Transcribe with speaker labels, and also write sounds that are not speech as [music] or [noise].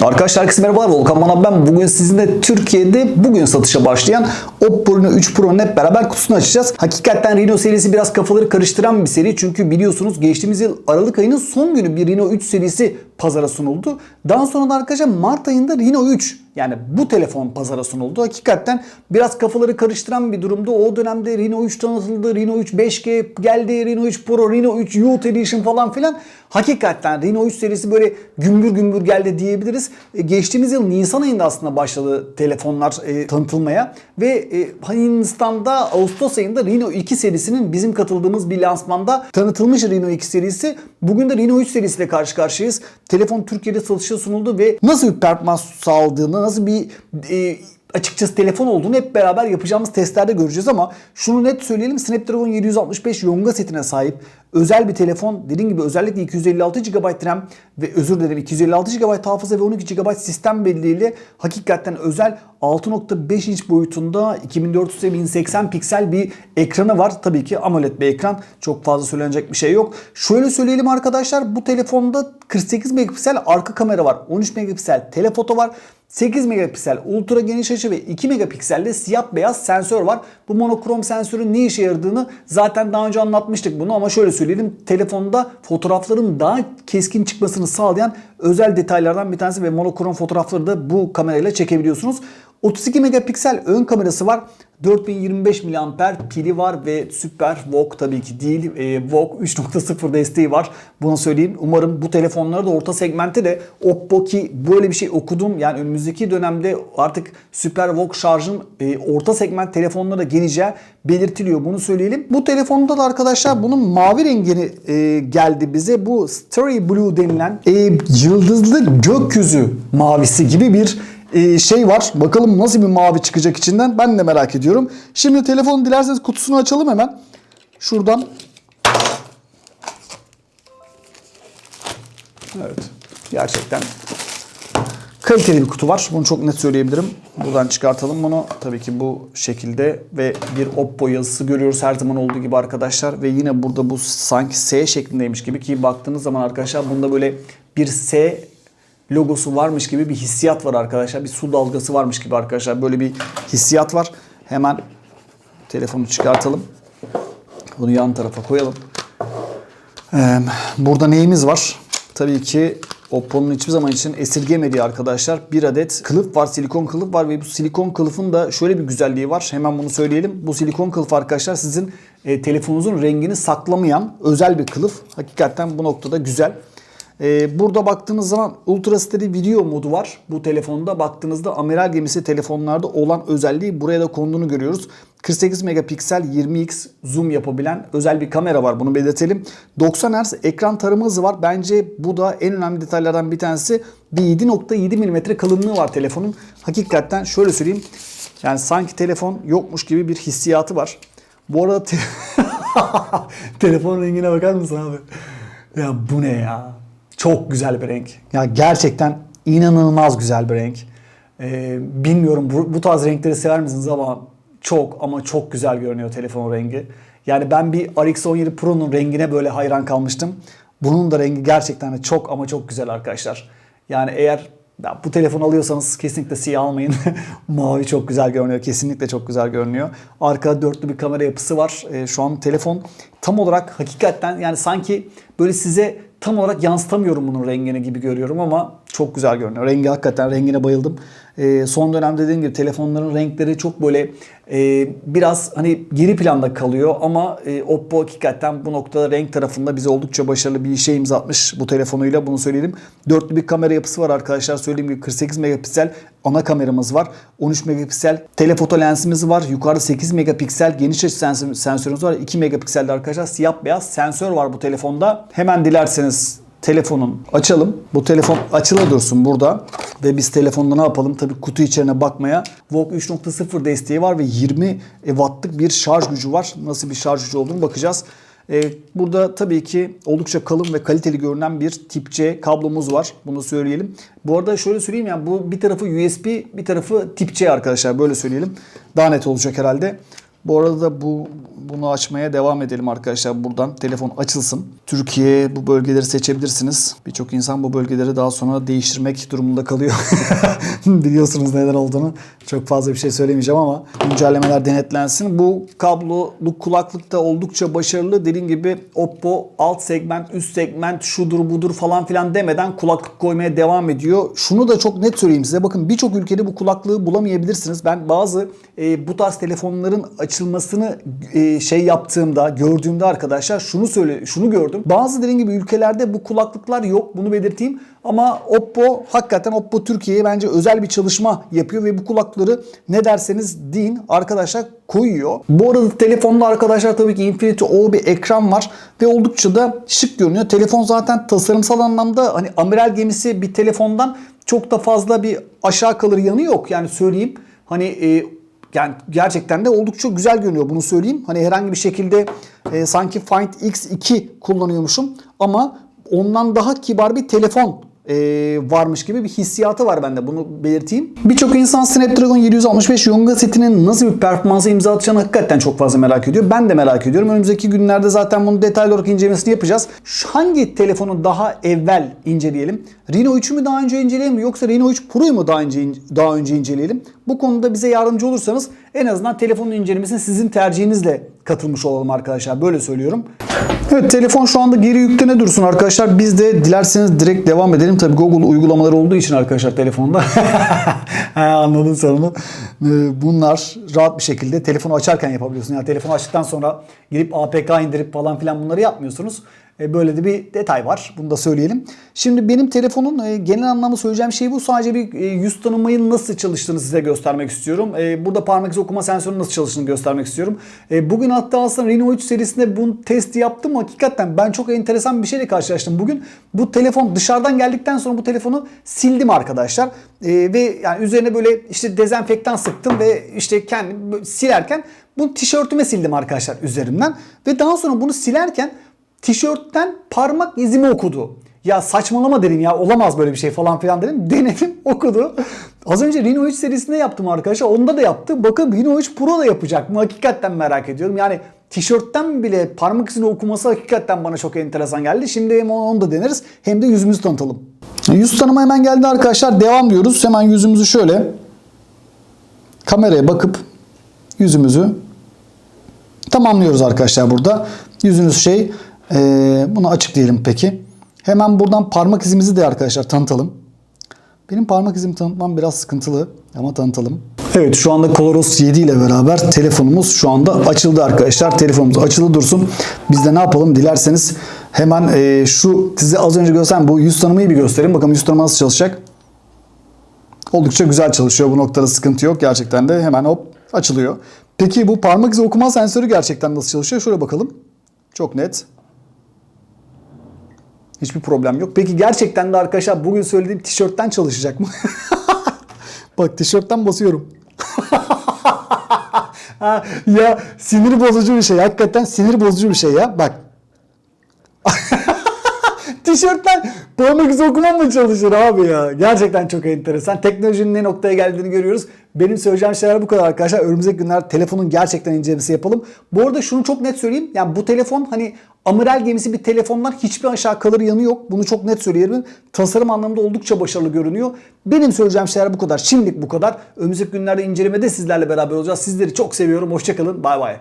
Speaker 1: Arkadaşlar herkese merhabalar. Volkan Manav ben. Bugün sizinle Türkiye'de bugün satışa başlayan Oppo Reno 3 Pro'nun hep beraber kutusunu açacağız. Hakikaten Reno serisi biraz kafaları karıştıran bir seri. Çünkü biliyorsunuz geçtiğimiz yıl Aralık ayının son günü bir Reno 3 serisi pazara sunuldu. Daha sonra da arkadaşlar Mart ayında Reno 3 yani bu telefon pazara sunuldu. Hakikaten biraz kafaları karıştıran bir durumda. O dönemde Reno 3 tanıtıldı. Reno 3 5G geldi. Reno 3 Pro, Reno 3 Youth Edition falan filan. Hakikaten Reno 3 serisi böyle gümbür gümbür geldi diyebiliriz. E, geçtiğimiz yıl Nisan ayında aslında başladı telefonlar e, tanıtılmaya. Ve e, Hindistan'da Ağustos ayında Reno 2 serisinin bizim katıldığımız bir lansmanda tanıtılmış Reno 2 serisi. Bugün de Reno 3 serisiyle karşı karşıyayız. Telefon Türkiye'de satışa sunuldu ve nasıl bir performans sağladığını, nasıl bir e, açıkçası telefon olduğunu hep beraber yapacağımız testlerde göreceğiz ama şunu net söyleyelim Snapdragon 765 Yonga setine sahip özel bir telefon. Dediğim gibi özellikle 256 GB RAM ve özür dilerim 256 GB hafıza ve 12 GB sistem belleğiyle hakikaten özel 6.5 inç boyutunda 2400 x 1080 piksel bir ekranı var. Tabii ki AMOLED bir ekran. Çok fazla söylenecek bir şey yok. Şöyle söyleyelim arkadaşlar bu telefonda 48 megapiksel arka kamera var. 13 megapiksel telefoto var. 8 megapiksel ultra geniş açı ve 2 megapikselde siyah beyaz sensör var. Bu monokrom sensörün ne işe yaradığını zaten daha önce anlatmıştık bunu ama şöyle söyleyelim. Telefonda fotoğrafların daha keskin çıkmasını sağlayan özel detaylardan bir tanesi ve monokrom fotoğrafları da bu kamerayla çekebiliyorsunuz. 32 megapiksel ön kamerası var. 4025 mAh pili var ve süper VOOC tabii ki değil. E, VOOC 3.0 desteği var. Bunu söyleyeyim. Umarım bu telefonları da orta segmentte de Oppo ki böyle bir şey okudum. Yani önümüzdeki dönemde artık süper VOOC şarjın e, orta segment telefonlara geleceği belirtiliyor. Bunu söyleyelim. Bu telefonda da arkadaşlar bunun mavi rengini e, geldi bize. Bu Starry Blue denilen e, yıldızlı gökyüzü mavisi gibi bir şey var. Bakalım nasıl bir mavi çıkacak içinden. Ben de merak ediyorum. Şimdi telefonu dilerseniz kutusunu açalım hemen. Şuradan. Evet. Gerçekten kaliteli bir kutu var. Bunu çok net söyleyebilirim. Buradan çıkartalım bunu. Tabii ki bu şekilde ve bir Oppo yazısı görüyoruz her zaman olduğu gibi arkadaşlar. Ve yine burada bu sanki S şeklindeymiş gibi ki baktığınız zaman arkadaşlar bunda böyle bir S logosu varmış gibi bir hissiyat var arkadaşlar. Bir su dalgası varmış gibi arkadaşlar. Böyle bir hissiyat var. Hemen telefonu çıkartalım. Bunu yan tarafa koyalım. Ee, burada neyimiz var? Tabii ki Oppo'nun hiçbir zaman için esirgemediği arkadaşlar bir adet kılıf var. Silikon kılıf var ve bu silikon kılıfın da şöyle bir güzelliği var. Hemen bunu söyleyelim. Bu silikon kılıf arkadaşlar sizin e, telefonunuzun rengini saklamayan özel bir kılıf. Hakikaten bu noktada güzel. Ee, burada baktığınız zaman Ultra Steady video modu var. Bu telefonda baktığınızda amiral gemisi telefonlarda olan özelliği buraya da konduğunu görüyoruz. 48 megapiksel 20x zoom yapabilen özel bir kamera var bunu belirtelim. 90 Hz ekran tarama hızı var. Bence bu da en önemli detaylardan bir tanesi. Bir 7.7 mm kalınlığı var telefonun. Hakikaten şöyle söyleyeyim. Yani sanki telefon yokmuş gibi bir hissiyatı var. Bu arada te [laughs] telefon rengine bakar mısın abi? Ya bu ne ya? Çok güzel bir renk. Ya gerçekten inanılmaz güzel bir renk. Ee, bilmiyorum bu, bu tarz renkleri sever misiniz ama çok ama çok güzel görünüyor telefon rengi. Yani ben bir RX 17 Pro'nun rengine böyle hayran kalmıştım. Bunun da rengi gerçekten de çok ama çok güzel arkadaşlar. Yani eğer ya bu telefonu alıyorsanız kesinlikle siyah almayın. [laughs] Mavi çok güzel görünüyor. Kesinlikle çok güzel görünüyor. Arkada dörtlü bir kamera yapısı var. Ee, şu an telefon tam olarak hakikaten yani sanki böyle size tam olarak yansıtamıyorum bunun rengini gibi görüyorum ama çok güzel görünüyor. Rengi hakikaten rengine bayıldım. Ee, son dönemde dediğim gibi telefonların renkleri çok böyle e, biraz hani geri planda kalıyor ama e, Oppo hakikaten bu noktada renk tarafında bize oldukça başarılı bir işe imza atmış bu telefonuyla bunu söyleyelim. Dörtlü bir kamera yapısı var arkadaşlar. Söylediğim gibi 48 megapiksel ana kameramız var. 13 megapiksel telefoto lensimiz var. Yukarıda 8 megapiksel geniş açı sensör, sensörümüz var. 2 megapikselde arkadaşlar siyah beyaz sensör var bu telefonda. Hemen dilerseniz telefonun açalım. Bu telefon açıla dursun burada. Ve biz telefonda ne yapalım? Tabii kutu içerine bakmaya. VOOC 3.0 desteği var ve 20 wattlık bir şarj gücü var. Nasıl bir şarj gücü olduğunu bakacağız. Ee, burada tabii ki oldukça kalın ve kaliteli görünen bir tip C kablomuz var. Bunu söyleyelim. Bu arada şöyle söyleyeyim yani bu bir tarafı USB bir tarafı tip C arkadaşlar böyle söyleyelim. Daha net olacak herhalde. Bu arada bu bunu açmaya devam edelim arkadaşlar. Buradan telefon açılsın. Türkiye bu bölgeleri seçebilirsiniz. Birçok insan bu bölgeleri daha sonra değiştirmek durumunda kalıyor. [laughs] Biliyorsunuz neden olduğunu. Çok fazla bir şey söylemeyeceğim ama güncellemeler denetlensin. Bu kablolu kulaklık da oldukça başarılı. Dediğim gibi Oppo alt segment, üst segment, şudur budur falan filan demeden kulaklık koymaya devam ediyor. Şunu da çok net söyleyeyim size. Bakın birçok ülkede bu kulaklığı bulamayabilirsiniz. Ben bazı e, bu tarz telefonların açılmasını e, şey yaptığımda, gördüğümde arkadaşlar şunu söyle, şunu gördüm. Bazı dediğim gibi ülkelerde bu kulaklıklar yok. Bunu belirteyim. Ama Oppo hakikaten Oppo Türkiye'ye bence özel bir çalışma yapıyor ve bu kulaklıkları ne derseniz deyin arkadaşlar koyuyor. Bu arada telefonda arkadaşlar tabii ki Infinity O bir ekran var ve oldukça da şık görünüyor. Telefon zaten tasarımsal anlamda hani amiral gemisi bir telefondan çok da fazla bir aşağı kalır yanı yok. Yani söyleyeyim hani e, yani gerçekten de oldukça güzel görünüyor bunu söyleyeyim. Hani herhangi bir şekilde e, sanki Find X2 kullanıyormuşum ama ondan daha kibar bir telefon e, varmış gibi bir hissiyatı var bende bunu belirteyim. Birçok insan Snapdragon 765 Yonga setinin nasıl bir performansa imza atacağını hakikaten çok fazla merak ediyor. Ben de merak ediyorum. Önümüzdeki günlerde zaten bunu detaylı olarak incelemesini yapacağız. Şu hangi telefonu daha evvel inceleyelim? Reno 3'ü mü daha önce inceleyelim yoksa Reno 3 Pro'yu mu daha önce daha önce inceleyelim? Bu konuda bize yardımcı olursanız en azından telefonun incelemesine sizin tercihinizle katılmış olalım arkadaşlar. Böyle söylüyorum. Evet telefon şu anda geri yüklene dursun arkadaşlar. Biz de dilerseniz direkt devam edelim. Tabii Google uygulamaları olduğu için arkadaşlar telefonda. [laughs] Anladın sen onu. Ee, Bunlar rahat bir şekilde telefonu açarken yapabiliyorsun. Yani telefonu açtıktan sonra girip APK indirip falan filan bunları yapmıyorsunuz. E, Böyle de bir detay var. Bunu da söyleyelim. Şimdi benim telefonun e, genel anlamda söyleyeceğim şey bu. Sadece bir e, yüz tanımayı nasıl çalıştığını size göstermek istiyorum. Burada parmak izi okuma sensörünün nasıl çalıştığını göstermek istiyorum. Bugün hatta aslında Reno 3 serisinde bu testi yaptım. Hakikaten ben çok enteresan bir şeyle karşılaştım bugün. Bu telefon dışarıdan geldikten sonra bu telefonu sildim arkadaşlar. Ve yani üzerine böyle işte dezenfektan sıktım ve işte böyle silerken bunu tişörtüme sildim arkadaşlar üzerimden. Ve daha sonra bunu silerken tişörtten parmak izimi okudu. Ya saçmalama dedim ya olamaz böyle bir şey falan filan dedim. [laughs] Denedim okudu. Az önce Reno 3 serisinde yaptım arkadaşlar. Onda da yaptı. Bakın Reno 3 Pro da yapacak mı? Hakikaten merak ediyorum. Yani tişörtten bile parmak izini okuması hakikaten bana çok enteresan geldi. Şimdi hem onu da deneriz hem de yüzümüzü tanıtalım. Yüz tanıma hemen geldi arkadaşlar. Devam diyoruz. Hemen yüzümüzü şöyle kameraya bakıp yüzümüzü tamamlıyoruz arkadaşlar burada. Yüzünüz şey ee, bunu açık diyelim peki. Hemen buradan parmak izimizi de arkadaşlar tanıtalım. Benim parmak izimi tanıtmam biraz sıkıntılı ama tanıtalım. Evet şu anda Coloros 7 ile beraber telefonumuz şu anda açıldı arkadaşlar. Telefonumuz açılı dursun. Biz de ne yapalım dilerseniz hemen e, şu size az önce göstereyim bu yüz tanımayı bir göstereyim. Bakalım yüz tanıma nasıl çalışacak. Oldukça güzel çalışıyor. Bu noktada sıkıntı yok. Gerçekten de hemen hop açılıyor. Peki bu parmak izi okuma sensörü gerçekten nasıl çalışıyor? Şöyle bakalım. Çok net. Hiçbir problem yok. Peki gerçekten de arkadaşlar bugün söylediğim tişörtten çalışacak mı? [laughs] Bak tişörtten basıyorum. [laughs] Ya sinir bozucu bir şey. Hakikaten sinir bozucu bir şey ya. Bak. Tişörtten parmak izi okuma mı çalışır abi ya? Gerçekten çok enteresan. Teknolojinin ne noktaya geldiğini görüyoruz. Benim söyleyeceğim şeyler bu kadar arkadaşlar. Önümüzdeki günler telefonun gerçekten incelemesi yapalım. Bu arada şunu çok net söyleyeyim. Yani bu telefon hani amiral gemisi bir telefondan hiçbir aşağı kalır yanı yok. Bunu çok net söyleyebilirim. Tasarım anlamında oldukça başarılı görünüyor. Benim söyleyeceğim şeyler bu kadar. Şimdilik bu kadar. Önümüzdeki günlerde incelemede sizlerle beraber olacağız. Sizleri çok seviyorum. Hoşçakalın. Bay bay.